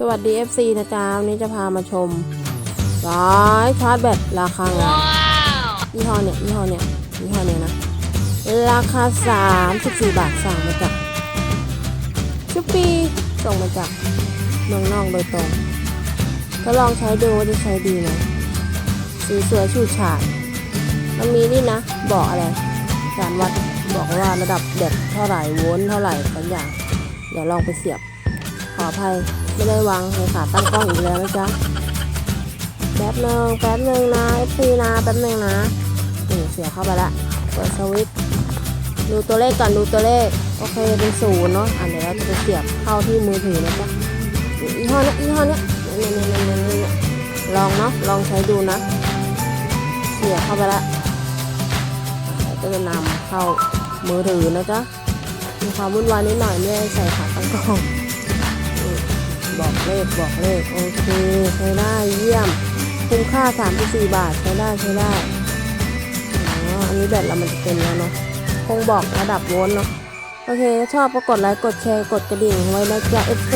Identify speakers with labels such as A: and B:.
A: สวัสดี FC นะจ๊ะวันนี้จะพามาชมสายชาร์จแบตราคางามยี่ห้อเนี่ยยี่ห้อเนี่ยยี่ห้อเนี่ยนะ ราคา 34 บาทสั่งมาจากชุปปีส่งมาจากเมืองนอกโดยตรงก็ลองใช้ดูว่าจะใช้ดีไหมสีสวยฉูดฉาดมันมีนี่นะบอกอะไรการวัดบอกว่าระดับแบตเท่าไหร่โวลต์เท่าไหร่สักอย่าง เดี๋ยวลองไปเสียบข อภัยไม่ได้วางในขาตั้งกล้องอีกแล้วนะจ๊ะแป๊บนึงแป๊บนึงนะ FC นะแป๊บนึงนะนี่เสียเข้าไปละเปิดสวิตช์ดูตัวเลขก่อนดูตัวเลขโอเคเป็นศูนย์เนาะอะเดี๋ยวเราจะไปเสียบเข้าที่มือถือนะจ๊ะอีห้อเนี้ยอีห้อเนี้ยนี่นี่นี่นี่นี่ลองเนาะลองใช้ดูนะ เสียบเข้าไปละก็จะนำเข้ามือถือนะจ๊ะมีความวุ่นวายนิดหน่อยไม่ใส่ขาตั้งกล้อง บอกเลขบอกเลขโอเคใช้ได้เยี่ยม คุ้มค่า 34 บาทใช้ได้ใช้ได้อ๋ออันนี้แบตเรามันจะเต็มแล้วเนาะคงบอกระดับโวลต์เนาะโอเค ชอบก็กดไลค์กดแชร์กดกระดิ่งไว้นะจ๊ะ FC